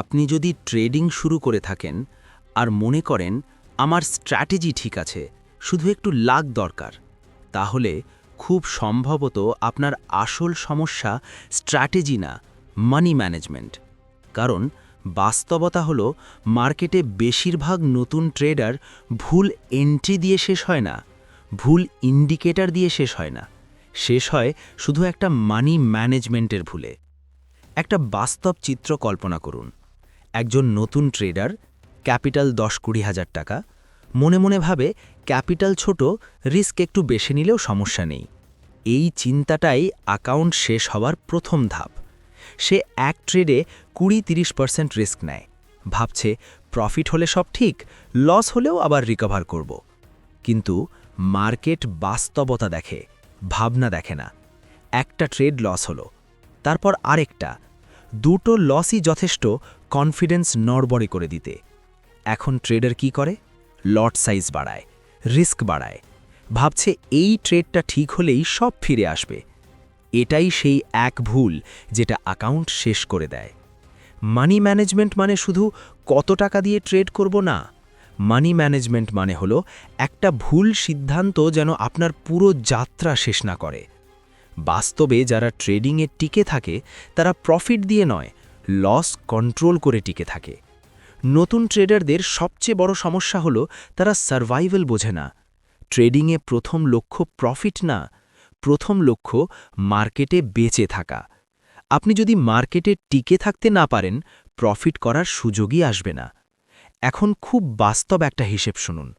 আপনি যদি ট্রেডিং শুরু করে থাকেন আর মনে করেন আমার স্ট্র্যাটেজি ঠিক আছে, শুধু একটু লাগ দরকার, তাহলে খুব সম্ভবত আপনার আসল সমস্যা স্ট্র্যাটেজি না, মানি ম্যানেজমেন্ট। কারণ বাস্তবতা হলো, মার্কেটে বেশিরভাগ নতুন ট্রেডার ভুল এন্ট্রি দিয়ে শেষ হয় না, ভুল ইন্ডিকেটর দিয়ে শেষ হয় না, শেষ হয় শুধু একটা মানি ম্যানেজমেন্টের ভুলে। একটা বাস্তব চিত্র কল্পনা করুন। একজন নতুন ট্রেডার, ক্যাপিটাল দশ কুড়ি হাজার টাকা, মনে মনে ভাবে ক্যাপিটাল ছোট, রিস্ক একটু বেশি নিলেও সমস্যা নেই। এই চিন্তাটাই অ্যাকাউন্ট শেষ হওয়ার প্রথম ধাপ। সে এক ট্রেডে কুড়ি তিরিশ পার্সেন্ট রিস্ক নেয়। ভাবছে, প্রফিট হলে সব ঠিক, লস হলেও আবার রিকভার করব। কিন্তু মার্কেট বাস্তবতা দেখে, ভাবনা দেখে না। একটা ট্রেড লস হলো। তারপর আরেকটা। দুটো লসই যথেষ্ট কনফিডেন্স নড়বড়ে করে দিতে। এখন ট্রেডার কি করে? লট সাইজ বাড়ায় রিস্ক বাড়ায়। ভাবছে এই ট্রেডটা ঠিক হলেই সব ফিরে আসবে। এটাই সেই এক ভুল যেটা অ্যাকাউন্ট শেষ করে দেয়। মানি ম্যানেজমেন্ট মানে শুধু কত টাকা দিয়ে ট্রেড করব না। মানি ম্যানেজমেন্ট মানে হলো একটা ভুল সিদ্ধান্ত যেন আপনার পুরো যাত্রা শেষ না করে। বাস্তবে যারা ট্রেডিংয়ে টিকে থাকে, তারা প্রফিট দিয়ে নয় লস কন্ট্রোল করে টিকে থাকে। নতুন ট্রেডারদের সবচেয়ে বড় সমস্যা হলো তারা সার্ভাইভাল বোঝে না। ট্রেডিংয়ে প্রথম লক্ষ্য প্রফিট না, প্রথম লক্ষ্য মার্কেটে বেঁচে থাকা। আপনি যদি মার্কেটে টিকে থাকতে না পারেন, প্রফিট করার সুযোগই আসবে না। এখন খুব বাস্তব একটা হিসেব শুনুন।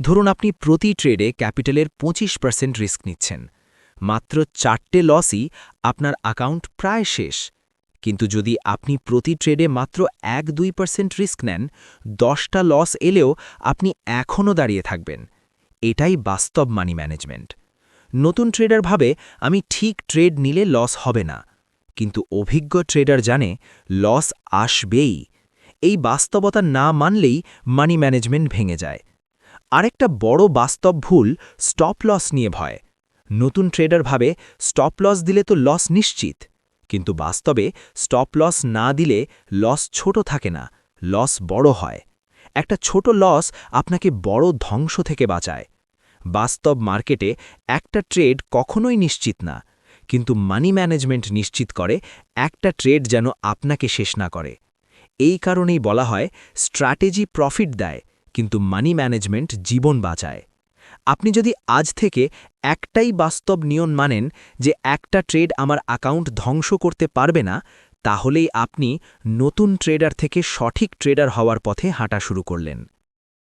ধরুন আপনি প্রতি ট্রেডে ক্যাপিটালের পঁচিশ পার্সেন্ট রিস্ক নিচ্ছেন। মাত্র চারটে লসই আপনার অ্যাকাউন্ট প্রায় শেষ। কিন্তু যদি আপনি প্রতি ট্রেডে মাত্র এক দুই পার্সেন্ট রিস্ক নেন, দশটা লস এলেও আপনি এখনও দাঁড়িয়ে থাকবেন। এটাই বাস্তব মানি ম্যানেজমেন্ট নতুন ট্রেডার ভাবে আমি ঠিক ট্রেড নিলে লস হবে না, কিন্তু অভিজ্ঞ ট্রেডার জানে লস আসবেই। এই বাস্তবতা না মানলেই মানি ম্যানেজমেন্ট ভেঙে যায়। আরেকটা বড় বাস্তব ভুল স্টপ লস নিয়ে ভয়। নতুন ট্রেডার ভাবে স্টপ লস দিলে তো লস নিশ্চিত। কিন্তু বাস্তবে স্টপ লস না দিলে লস ছোট থাকে না লস বড় হয়। একটা ছোট লস আপনাকে বড় ধ্বংস থেকে বাঁচায়। বাস্তব মার্কেটে একটা ট্রেড কখনোই নিশ্চিত না, কিন্তু মানি ম্যানেজমেন্ট নিশ্চিত করে একটা ট্রেড যেন আপনাকে শেষ না করে। এই কারণেই বলা হয় স্ট্র্যাটেজি প্রফিট দেয়, কিন্তু মানি ম্যানেজমেন্ট জীবন বাঁচায়। আপনি যদি আজ থেকে একটাই বাস্তব নিয়ম মানেন যে একটা ট্রেড আমার অ্যাকাউন্ট ধ্বংস করতে পারবে না, তাহলেই আপনি নতুন ট্রেডার থেকে সঠিক ট্রেডার হওয়ার পথে হাঁটা শুরু করলেন।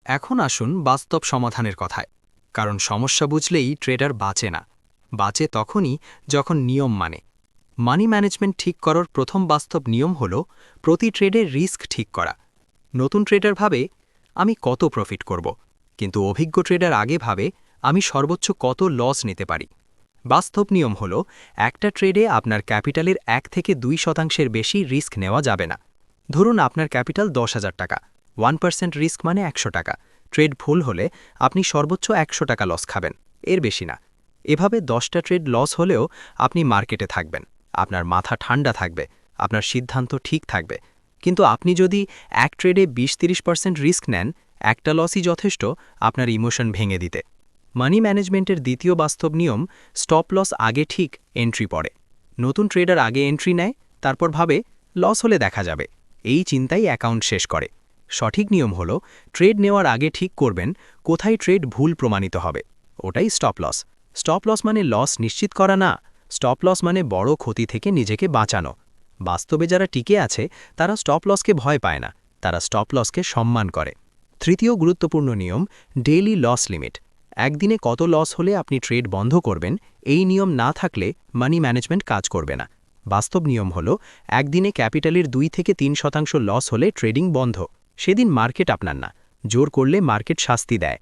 এখন আসুন বাস্তব সমাধানের কথায়, কারণ সমস্যা বুঝলেই ট্রেডার বাঁচে না। বাঁচে তখনই যখন নিয়ম মানে। মানি ম্যানেজমেন্ট ঠিক করার প্রথম বাস্তব নিয়ম হল প্রতি ট্রেডের রিস্ক ঠিক করা। নতুন ট্রেডার ভাবে আমি কত প্রফিট করব? কিন্তু অভিজ্ঞ ট্রেডার আগে ভাবে, আমি সর্বোচ্চ কত লস নিতে পারি। বাস্তব নিয়ম হল, একটা ট্রেডে আপনার ক্যাপিটালের এক থেকে দুই শতাংশের বেশি রিস্ক নেওয়া যাবে না। ধরুন আপনার ক্যাপিটাল দশ হাজার টাকা ওয়ান পার্সেন্ট রিস্ক মানে একশো টাকা। ট্রেড ভুল হলে আপনি সর্বোচ্চ একশো টাকা লস খাবেন, এর বেশি না। এভাবে দশটা ট্রেড লস হলেও আপনি মার্কেটে থাকবেন, আপনার মাথা ঠান্ডা থাকবে, আপনার সিদ্ধান্ত ঠিক থাকবে। কিন্তু আপনি যদি এক ট্রেডে বিশ তিরিশ পার্সেন্ট রিস্ক নেন একটা লসই যথেষ্ট আপনার ইমোশন ভেঙে দিতে। মানি ম্যানেজমেন্টের দ্বিতীয় বাস্তব নিয়ম স্টপ লস আগে ঠিক এন্ট্রি পড়ে। নতুন ট্রেডার আগে এন্ট্রি নেয়, তারপর ভাবে লস হলে দেখা যাবে। এই চিন্তাই অ্যাকাউন্ট শেষ করে। সঠিক নিয়ম হল ট্রেড নেওয়ার আগে ঠিক করবেন কোথায় ট্রেড ভুল প্রমাণিত হবে। ওটাই স্টপ লস স্টপ লস মানে লস নিশ্চিত করা না স্টপ লস মানে বড় ক্ষতি থেকে নিজেকে বাঁচানো। বাস্তবে যারা টিকে আছে, তারা স্টপ লসকে ভয় পায় না, তারা স্টপ লসকে সম্মান করে। তৃতীয় গুরুত্বপূর্ণ নিয়ম ডেইলি লস লিমিট একদিনে কত লস হলে আপনি ট্রেড বন্ধ করবেন, এই নিয়ম না থাকলে মানি ম্যানেজমেন্ট কাজ করবে না। বাস্তব নিয়ম হল, একদিনে ক্যাপিটালের দুই থেকে তিন শতাংশ লস হলে ট্রেডিং বন্ধ। সেদিন মার্কেট আপনার না, জোর করলে মার্কেট শাস্তি দেয়।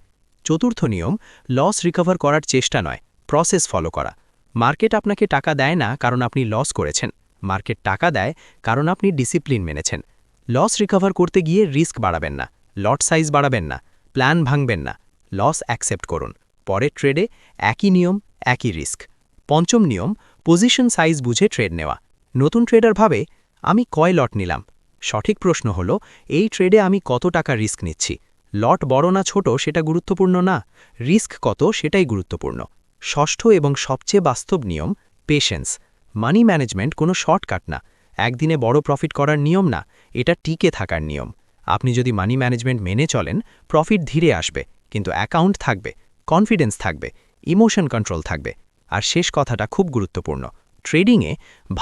চতুর্থ নিয়ম লস রিকভার করার চেষ্টা নয় প্রসেস ফলো করা। মার্কেট আপনাকে টাকা দেয় না কারণ আপনি লস করেছেন। মার্কেট টাকা দেয় কারণ আপনি ডিসিপ্লিন মেনেছেন। লস রিকভার করতে গিয়ে রিস্ক বাড়াবেন না। লট সাইজ বাড়াবেন না, প্ল্যান ভাঙবেন না, লস অ্যাকসেপ্ট করুন। পরের ট্রেডে একই নিয়ম, একই রিস্ক। পঞ্চম নিয়ম, পজিশন সাইজ বুঝে ট্রেড নেওয়া। নতুন ট্রেডার ভাবে, আমি কয় লট নিলাম? সঠিক প্রশ্ন হল, এই ট্রেডে আমি কত টাকা রিস্ক নিচ্ছি? লট বড় না ছোট সেটা গুরুত্বপূর্ণ না, রিস্ক কত সেটাই গুরুত্বপূর্ণ। ষষ্ঠ এবং সবচেয়ে বাস্তব নিয়ম, পেশেন্স। মানি ম্যানেজমেন্ট কোনো শর্টকাট না, একদিনে বড় প্রফিট করার নিয়ম না, এটা টিকে থাকার নিয়ম। আপনি যদি মানি ম্যানেজমেন্ট মেনে চলেন প্রফিট ধীরে আসবে, কিন্তু অ্যাকাউন্ট থাকবে কনফিডেন্স থাকবে ইমোশন কন্ট্রোল থাকবে। আর শেষ কথাটা খুব গুরুত্বপূর্ণ ট্রেডিংয়ে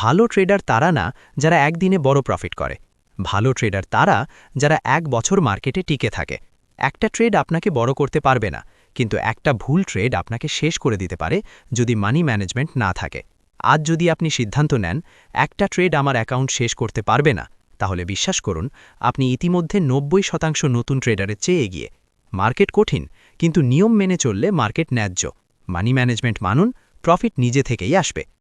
ভালো ট্রেডার তারা না যারা একদিনে বড় প্রফিট করে। ভালো ট্রেডার তারা যারা এক বছর মার্কেটে টিকে থাকে। একটা ট্রেড আপনাকে বড় করতে পারবে না, কিন্তু একটা ভুল ট্রেড আপনাকে শেষ করে দিতে পারে যদি মানি ম্যানেজমেন্ট না থাকে। আজ যদি আপনি সিদ্ধান্ত নেন, একটা ট্রেড আমার অ্যাকাউন্ট শেষ করতে পারবে না তাহলে বিশ্বাস করুন, আপনি ইতিমধ্যে নব্বই শতাংশ নতুন ট্রেডারের চেয়ে এগিয়ে। মার্কেট কঠিন, কিন্তু নিয়ম মেনে চললে মার্কেট ন্যায্য। মানি ম্যানেজমেন্ট মানুন, প্রফিট নিজে থেকেই আসবে।